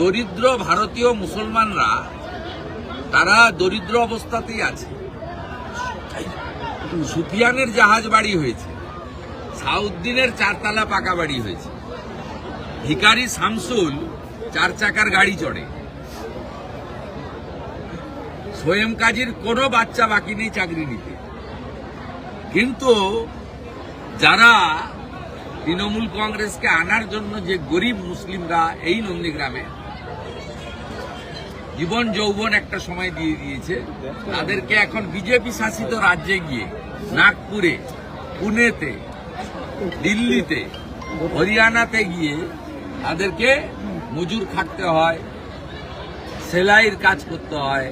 দরিদ্র ভারতীয় মুসলমানরা, তারা দরিদ্র অবস্থাতেই আছে। সুফিয়ানের জাহাজ বাড়ি হয়েছে, সাউদ্দিনের চারতলা পাকা বাড়ি হয়েছে। ভিকারি শামসুল চার চাকার গাড়ি চড়ে। সোয়েম কাজীর কোনো বাচ্চা বাকি নেই চাকরি নিতে। কিন্তু যারা তৃণমূল কংগ্রেসকে আনার জন্য যে গরিব মুসলিমরা এই নন্দীগ্রামে জীবন যৌবন একটা সময় দিয়ে দিয়েছে। তাদেরকে এখন বিজেপি শাসিত রাজ্যে গিয়ে, নাগপুরে, পুনেতে, দিল্লিতে, হরিয়ানাতে গিয়ে তাদেরকে মজুর খাটতে হয়, সেলাইয়ের কাজ করতে হয়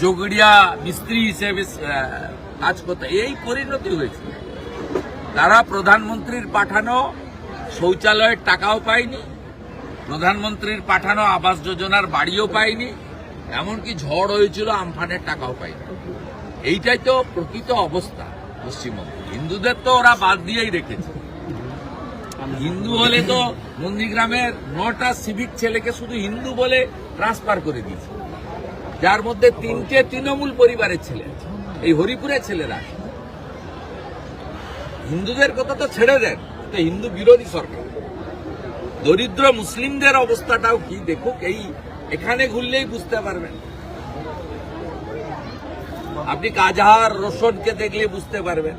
যোগড়িয়া মিস্ত্রি হিসেবে কাজ করতে এই পরিণতি হয়েছে। তারা প্রধানমন্ত্রীর পাঠানো শৌচালয়ের টাকাও পায়নি প্রধানমন্ত্রীর পাঠানো আবাস যোজনার বাড়িও পায়নি এমনকি ঝড় হয়েছিল, আমফানের টাকাও পায়নি এইটাই তো প্রকৃত অবস্থা পশ্চিমবঙ্গ। হিন্দুদের তো ওরা বাদ দিয়েই রেখেছে। হিন্দু হলে তো নন্দীগ্রামের নটা সিভিক ছেলেকে শুধু হিন্দু বলে ট্রান্সফার করে দিয়েছে। যার মধ্যে তিনটে তৃণমূল পরিবারের ছেলে এই হরিপুরের ছেলেরা হিন্দুদের কথা তো ছেড়ে দেন হিন্দু বিরোধী সরকার। দরিদ্র মুসলিমদের অবস্থাটাও কি দেখুক, এই এখানে ঘুরলেই বুঝতে পারবেন। আপনি কাজহার রোশনকে দেখলে বুঝতে পারবেন।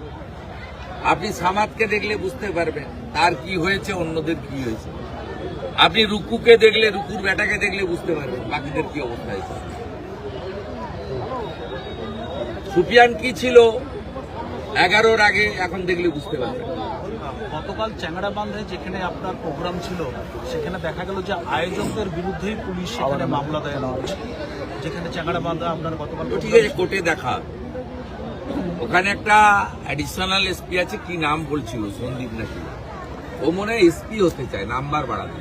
আপনি সামাদকে দেখলে বুঝতে পারবেন, তার কি হয়েছে, অন্যদের কি হয়েছে। আপনি রুকুকে দেখলে, রুকুর বেটাকে দেখলে বুঝতে পারবেন, বাকিদের কি অবস্থা হয়েছে। সুফিয়ান কি ছিল? এগারোর আগে, এখন দেখলে বুঝতে পারবেন। গতকাল চ্যাংড়া বান্ধে যেখানে আপনার প্রোগ্রাম ছিল সেখানে দেখা গেল যে আয়োজকদের বিরুদ্ধেই পুলিশ সেখানে মামলা দায়ের করেছে। যেখানে চ্যাংড়া বান্ধে আপনার গতকাল ঠিক আছে কোর্টে দেখা। ওখানে একটা অ্যাডিশনাল এসপি আছে কি নাম বলছিল সন্দীপ নাকি? ও মনে হয় এসপি হতে চায় নাম্বার বাড়াতে।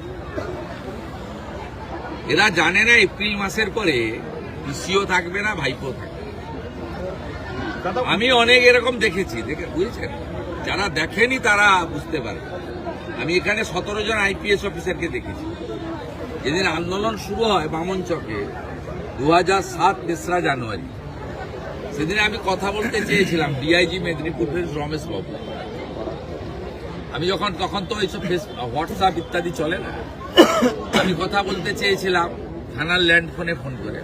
এরা জানে না এপ্রিল মাসের পরে পিসিও থাকবে না ভাইপো থাকবে। আমি অনেক এরকম দেখেছি দেখে বুঝেছেন? যারা দেখেনি তারা বুঝতে পারে। আমি এখানে সতেরো জন আইপিএস অফিসারকে দেখেছি। যেদিন আন্দোলন শুরু হয় বামন চকে দু হাজার সাত তেসরা জানুয়ারি। সেদিন আমি কথা বলতে চেয়েছিলাম ডিআইজি মেদিনীপুরের রমেশ বাবু। আমি যখন, তখন তো এইসব ফেস, হোয়াটসঅ্যাপ ইত্যাদি চলে না। আমি কথা বলতে চেয়েছিলাম থানার ল্যান্ড ফোনে ফোন করে।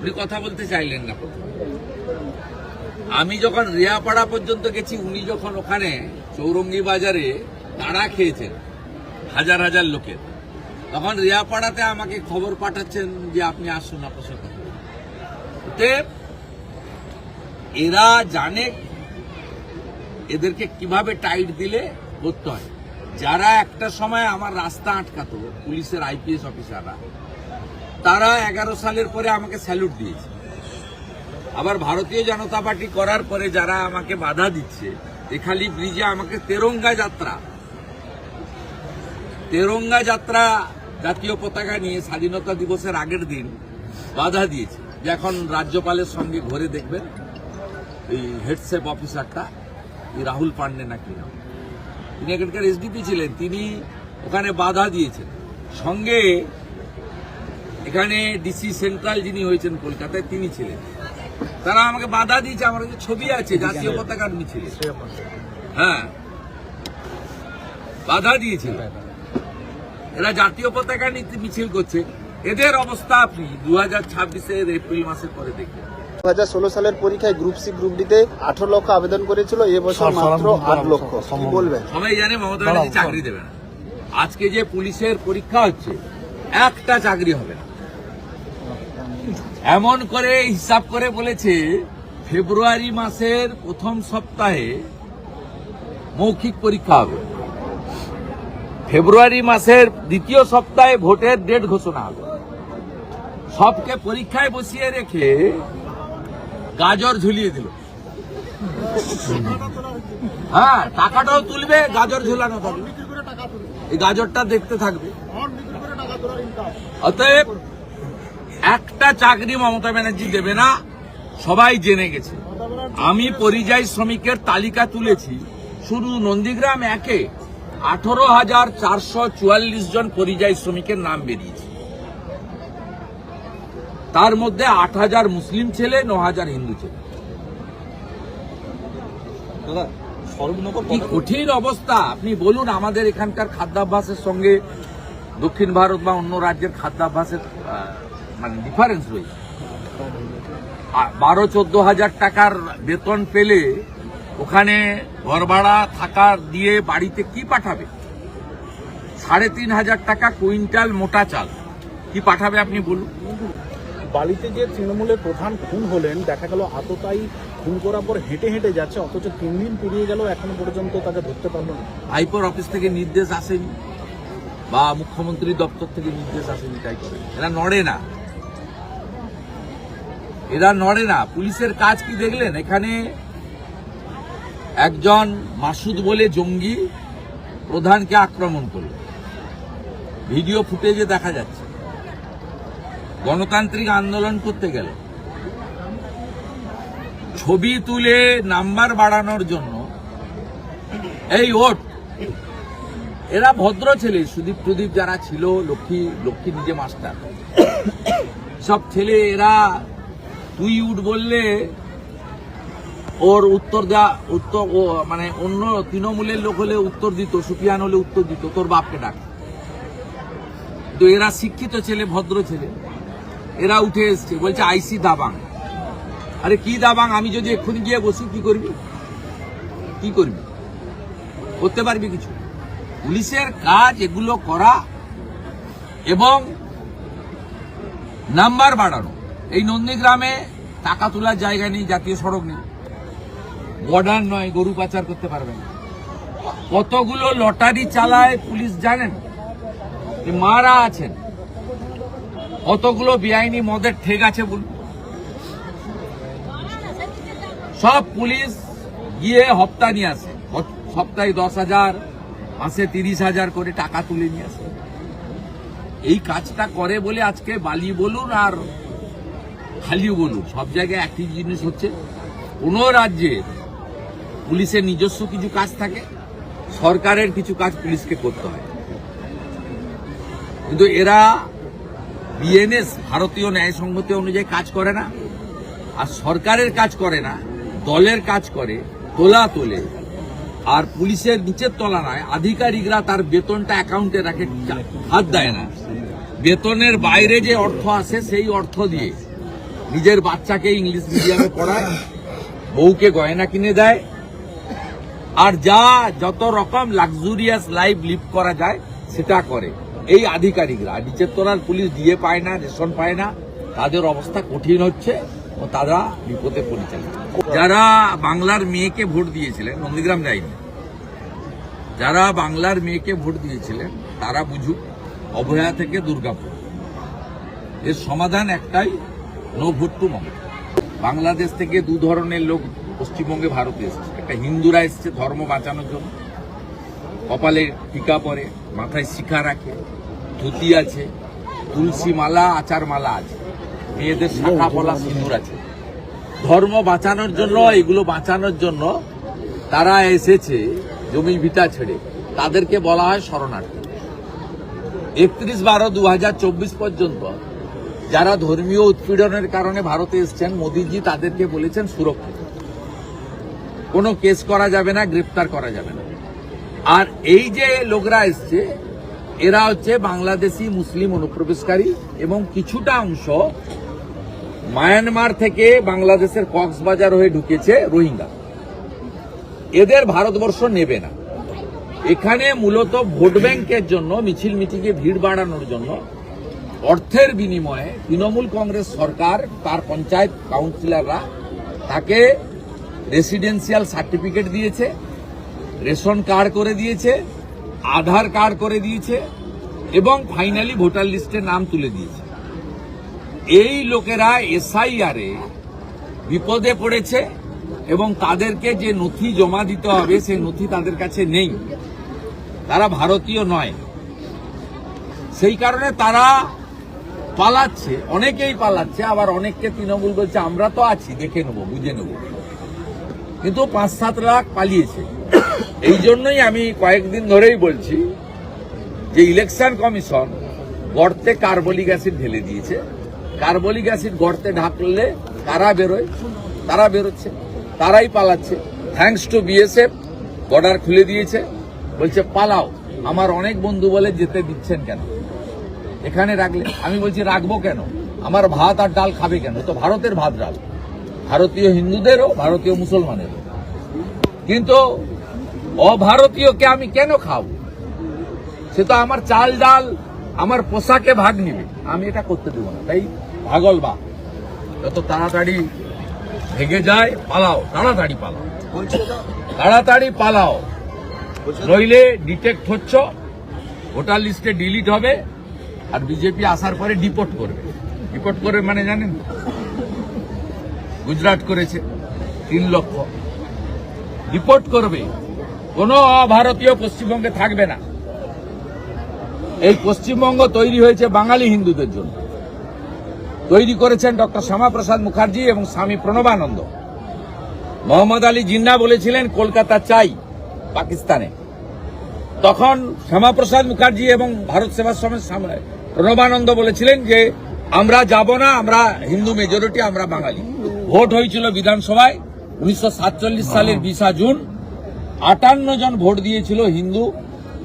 উনি কথা বলতে চাইলেন না আমি যখন রিয়াপাড়া পর্যন্ত গেছি, উনি যখন ওখানে চৌরঙ্গি বাজারে তাড়া খেয়েছেন, হাজার হাজার লোকের, তখন রিয়াপাড়াতে আমাকে খবর পাঠাচ্ছেন যে আপনি আসুন আপনার সাথে এরা জানে এদেরকে কীভাবে টাইট দিলে করতে হয়। যারা একটা সময় আমার রাস্তা আটকাতো, পুলিশের আইপিএস অফিসাররা, তারা এগারো সালের পরে আমাকে স্যালুট দিয়েছে। আবার ভারতীয় জনতা পার্টি করার পরে যারা আমাকে বাধা দিচ্ছে, এখালি ব্রিজে আমাকে তেরঙ্গা যাত্রা। তেরঙ্গা যাত্রা জাতীয় পতাকা নিয়ে স্বাধীনতা দিবসের আগের দিন বাধা দিয়েছে। এখন রাজ্যপালের সঙ্গে ঘুরে দেখবেন, এই হেডসেপ অফিসারটা, এই রাহুল পান্ডে নাকি নাম? তিনি এখানকার এসডিপি ছিলেন, তিনি ওখানে বাধা দিয়েছেন। সঙ্গে এখানে ডিসি সেন্ট্রাল যিনি হয়েছেন কলকাতায়, তিনি ছিলেন। তারা আমাকে বাধা দিয়েছে আমার কাছে ছবি আছে জাতীয় পতাকার মিছিলে। হ্যাঁ। বাধা দিয়েছিল। এরা জাতীয় পতাকা নিতে মিছিল করছে। এদের অবস্থা আপনি দু হাজার ছাব্বিশের এপ্রিল মাসের পরে দেখবেন। দু ষোলো সালের পরীক্ষায় গ্রুপ সি গ্রুপ ডিতে আঠারো লক্ষ আবেদন করেছিল এবছর মাত্র আট লক্ষ। কি বলবেন? সবাই জানে মমতা ব্যানার্জি চাকরি দেবে না। আজকে যে পুলিশের পরীক্ষা হচ্ছে একটা চাকরি হবে না। এমন করে হিসাব করে বলেছে, ফেব্রুয়ারি মাসের প্রথম সপ্তাহে মৌখিক পরীক্ষা হবে। ফেব্রুয়ারি মাসের দ্বিতীয় সপ্তাহে ভোটের ডেট ঘোষণা হবে। সবকে পরীক্ষায় বসিয়ে রেখে গাজর ঝুলিয়ে দিল। হ্যাঁ টাকাটাও তুলবে, গাজর ঝুলানো থাকবে। এই গাজরটা দেখতে থাকবে। অতএব একটা চাকরি মমতা ব্যানার্জি দেবে না সবাই জেনে গেছে। আমি পরিযায়ী শ্রমিকের তালিকা তুলেছি শুধু নন্দীগ্রাম একে আঠারো হাজার চারশো চুয়াল্লিশ জন পরিযায়ী শ্রমিকের নাম বেরিয়েছে। তার মধ্যে আট হাজার মুসলিম ছেলে ন হাজার হিন্দু ছেলে। কি কঠিন অবস্থা। আপনি বলুন আমাদের এখানকার খাদ্যাভ্যাসের সঙ্গে দক্ষিণ ভারত বা অন্য রাজ্যের খাদ্যাভ্যাসের মানে ডিফারেন্স রয়েছে। বারো চোদ্দ হাজার টাকার বেতন পেলে ওখানে ঘর ভাড়া থাকা দিয়ে বাড়িতে কি পাঠাবে? সাড়ে তিন হাজার টাকা কুইন্টাল মোটা চাল। কি পাঠাবে আপনি বলুন? বালিতে যে তৃণমূলের প্রধান খুন হলেন দেখা গেল আততাই খুন করার পর হেঁটে হেঁটে যাচ্ছে অথচ তিন দিন পেরিয়ে গেল এখনও পর্যন্ত তাকে ধরতে পারল না। হাইকোর্ট অফিস থেকে নির্দেশ আসেনি বা মুখ্যমন্ত্রী দপ্তর থেকে নির্দেশ আসেনি তাই করে। এরা নড়ে না। এরা নড়ে না। পুলিশের কাজ কি দেখলেন? এখানে একজন মাসুদ বলে জঙ্গি প্রধানকে আক্রমণ করল। ভিডিও ফুটেজে দেখা যাচ্ছে। গণতান্ত্রিক আন্দোলন করতে গেল। ছবি তুলে নাম্বার বাড়ানোর জন্য এই ওট। এরা ভদ্র ছেলে, সুদীপ প্রদীপ যারা ছিল, লক্ষ্মী লক্ষ্মী নিজে মাস্টার। সব ছেলে এরা তুই উঠ বললে ওর উত্তর দেওয়া উত্তর মানে অন্য তৃণমূলের লোক হলে উত্তর দিত, সুফিয়ান হলে উত্তর দিত, তোর বাপকে ডাক। তো এরা শিক্ষিত ছেলে, ভদ্র ছেলে। এরা উঠে এসছে, বলছে, আইসি দাবাং। আরে কি দাবাং? আমি যদি এক্ষুনি গিয়ে বসি, কি করবি? কি করবি? করতে পারবি কিছু? পুলিশের কাজ এগুলো করা এবং নাম্বার বাড়ানো। এই নন্দীগ্রামে টাকা তোলার জায়গা নেই, জাতীয় সড়ক নেই। বর্ডার নয়, গরু পাচার করতে পারবে না। কতগুলো লটারি চালায় পুলিশ জানেন? মারা আছেন। কতগুলো বেআইনি মদের ঠেক আছে বলুন। সব পুলিশ গিয়ে হপ্তা নিয়ে আসে। সপ্তাহে দশ হাজার, মাসে তিরিশ হাজার করে টাকা তুলে নিয়ে আসে। এই কাজটা করে বলে আজকে বালি বলুন আর খালিও বলুন সব জায়গায় একই জিনিস হচ্ছে। কোন রাজ্যে পুলিশের নিজস্ব কিছু কাজ থাকে, সরকারের কিছু কাজ পুলিশকে করতে হয়। কিন্তু এরা বিএনএস ভারতীয় ন্যায় সংহতি অনুযায়ী কাজ করে না, আর সরকারের কাজ করে না, দলের কাজ করে, তোলা তোলে। আর পুলিশের নিচের তলা নয় আধিকারিকরা তার বেতনটা অ্যাকাউন্টে রাখে, হাত দেয় না। বেতনের বাইরে যে অর্থ আসে, সেই অর্থ দিয়ে নিজের বাচ্চাকে ইংলিশ মিডিয়ামে পড়ায়, বউকে গয়না কিনে দেয়, আর যা যত রকম লাক্সুরিয়াস লাইফ লিভ করা যায়, সেটা করে। এই আধিকারিকরা নিচের তলার পুলিশ দিয়ে পায় না, রেশন পায় না, তাদের অবস্থা কঠিন হচ্ছে ও তারা বিপদে পরিচালিত। যারা বাংলার মেয়েকে ভোট দিয়েছিলেন, নন্দীগ্রাম যায়নি। যারা বাংলার মেয়েকে ভোট দিয়েছিলেন, তারা বুঝুক অভয়া থেকে দুর্গাপুর। এর সমাধান একটাই no vote to Mamata Bangladesh থেকে দু ধরনের লোক পশ্চিমবঙ্গে ভারতে এসেছে। একটা হিন্দুরা এসেছে ধর্ম বাঁচানোর জন্য। কপালে টিকা পরে মাথায় শিখা রাখে ধুতি আছে তুলসী মালা আচার মালা আছে। মেয়েদের শাখা পলা সিঁদুর আছে। ধর্ম বাঁচানোর জন্য এগুলো বাঁচানোর জন্য তারা এসেছে জমি ভিটা ছেড়ে। তাদেরকে বলা হয় শরণার্থী। একত্রিশ বারো দু পর্যন্ত যারা ধর্মীয় উৎপীড়নের কারণে ভারতে এসছেন, মোদিজি তাদেরকে বলেছেন সুরক্ষিত। কোনো কেস করা যাবে না, গ্রেপ্তার করা যাবে না। আর এই যে লোকরা এসছে, এরা হচ্ছে বাংলাদেশি মুসলিম অনুপ্রবেশকারী এবং কিছুটা অংশ মায়ানমার থেকে বাংলাদেশের কক্সবাজার হয়ে ঢুকেছে রোহিঙ্গা। এদের ভারতবর্ষ নেবে না। এখানে মূলত ভোট ব্যাংকের জন্য মিছিল মিটিংয়ে ভিড় বাড়ানোর জন্য অর্থের বিনিময়ে তৃণমূল কংগ্রেস সরকার, তার পঞ্চায়েত কাউন্সিলররা তাকে রেসিডেন্সিয়াল সার্টিফিকেট দিয়েছে, রেশন কার্ড করে দিয়েছে, আধার কার্ড করে দিয়েছে, এবং ফাইনালি ভোটার লিস্টে নাম তুলে দিয়েছে। এই লোকেরা এসআইআরে বিপদে পড়েছে এবং তাদেরকে যে নথি জমা দিতে হবে, সেই নথি তাদের কাছে নেই। তারা ভারতীয় নয়। সেই কারণে তারা পালাচ্ছে, অনেকেই পালাচ্ছে, আবার অনেককে তৃণমূল বলছে, আমরা তো আছি, দেখে নেব, বুঝে নেব। কিন্তু পাঁচ সাত লাখ পালিয়েছে। এই জন্যই আমি কয়েকদিন ধরেই বলছি যে ইলেকশন কমিশন গর্তে কার্বলিক অ্যাসিড ঢেলে দিয়েছে। কার্বলিক অ্যাসিড গর্তে ঢাকলে কারা বেরোয়, তারা বেরোচ্ছে, তারাই পালাচ্ছে। থ্যাঙ্কস টু বিএসএফ, বর্ডার খুলে দিয়েছে, বলছে, পালাও, আমার অনেক বন্ধু বলে যেতে দিচ্ছেন কেন? এখানে রাখলে, আমি বলছি রাখব কেন? আমার ভাত আর ডাল খাবে কেন? তো ভারতের ভাত ডাল। ভারতীয় হিন্দুদেরও, ভারতীয় মুসলমানেরও। কিন্তু অভারতীয়কে আমি কেন খাব? সে তো আমার চাল ডাল, আমার পোশাকে ভাগ নিবে। আমি এটা করতে দেবো না। তাই ভাগল বা। যত তাড়াতাড়ি ভেঙে যায়, পালাও। তাড়াতাড়ি পালাও। তাড়াতাড়ি পালাও। নইলে ডিটেক্ট হচ্ছ, ভোটার লিস্টে ডিলিট হবে। আর বিজেপি আসার পরে ডিপোর্ট করবে। ডিপোর্ট করবে মানে জানেন? গুজরাট করেছে, তিন লক্ষ। ডিপোর্ট করবে। কোনো অভারতীয় পশ্চিমবঙ্গে থাকবে না। এই পশ্চিমবঙ্গ তৈরি হয়েছে বাঙালি হিন্দুদের জন্য। তৈরি করেছেন ডক্টর শ্যামাপ্রসাদ মুখার্জি এবং স্বামী প্রণবানন্দ। মোহাম্মদ আলী জিন্না বলেছিলেন, কলকাতা চাই পাকিস্তানে। তখন শ্যামাপ্রসাদ মুখার্জি এবং ভারত সেবাশ্রমের সামনে প্রণবানন্দ বলেছিলেন যে, আমরা যাব না, আমরা হিন্দু মেজরিটি আমরা বাঙালি। ভোট হয়েছিল বিধানসভায় উনিশশো সাতচল্লিশ সালের বিশা জুন। আটান্ন জন ভোট দিয়েছিল হিন্দু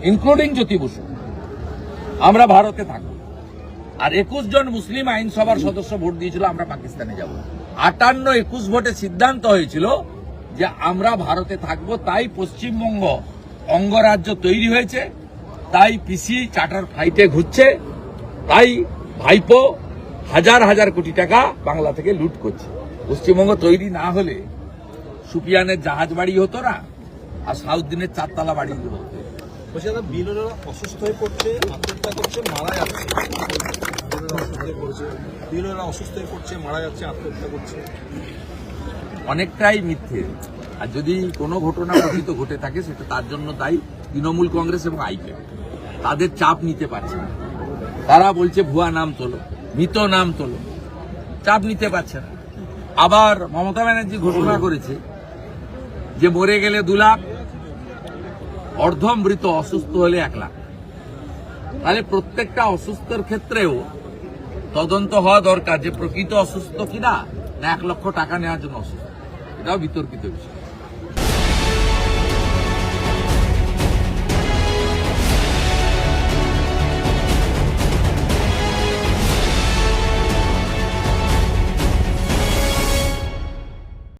ইনক্লুডিং জ্যোতি বসু। আমরা ভারতে থাকব। আর একুশ জন মুসলিম আইনসভার সদস্য ভোট দিয়েছিল, আমরা পাকিস্তানে যাব। আটান্ন একুশ ভোটে সিদ্ধান্ত হয়েছিল যে, আমরা ভারতে থাকব, তাই পশ্চিমবঙ্গ অঙ্গরাজ্য তৈরি হয়েছে তাই পিসি চার্টার ফ্লাইটে ঘুরছে তাই ভাইপো হাজার হাজার কোটি টাকা বাংলা থেকে লুট করছে। পশ্চিমবঙ্গ তৈরি না হলে সুপিয়ানের জাহাজ বাড়ি হতো না আর সাউদ্দিনের চারতলা বাড়ি হতো। অসুস্থ হয়ে পড়ছে আত্মহত্যা করছে মারা যাচ্ছে। অসুস্থ হয়ে পড়ছে অসুস্থ হয়ে পড়ছে মারা যাচ্ছে আত্মহত্যা করছে। অনেকটাই মিথ্যে। আর যদি কোনো ঘটনা ঘটিত ঘটে থাকে, সেটা তার জন্য দায়ী তৃণমূল কংগ্রেস এবং আইপে তাদের চাপ নিতে পারছে না। তারা বলছে, ভুয়া নাম তোলো, মৃত নাম তোলো। চাপ নিতে পারছে না। আবার মমতা ব্যানার্জি ঘোষণা করেছে যে, মরে গেলে দু লাখ, অর্ধমৃত অসুস্থ হলে এক লাখ। তাহলে প্রত্যেকটা অসুস্থর ক্ষেত্রেও তদন্ত হওয়া দরকার যে, প্রকৃত অসুস্থ কিনা না, এক লক্ষ টাকা নেওয়ার জন্য অসুস্থ। এটাও বিতর্কিত বিষয়।